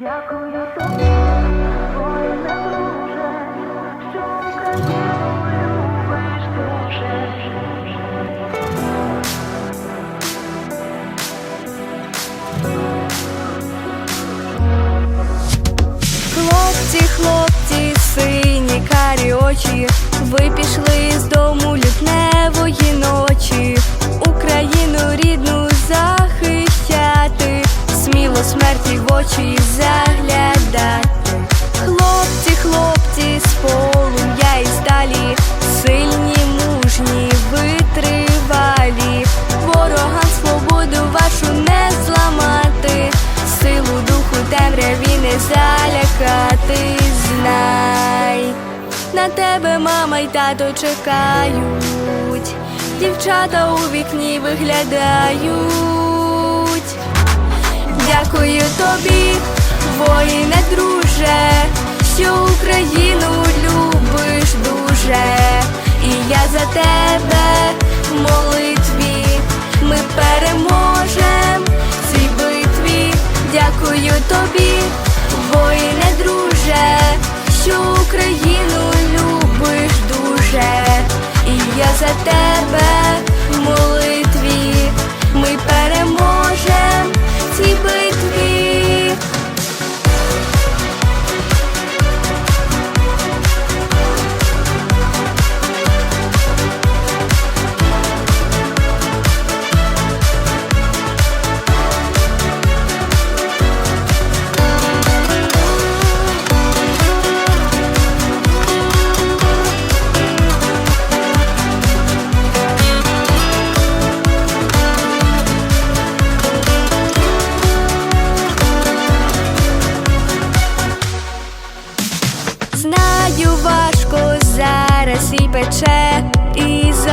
Дякую тобі, залякати, знай. На тебе мама й тато чекають, дівчата у вікні виглядають. Дякую тобі, воїне друже, воїне друже, що Україну любиш дуже, і я за тебе в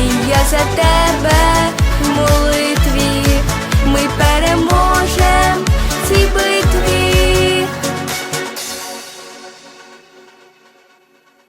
і я за тебе в молитві ми переможемо.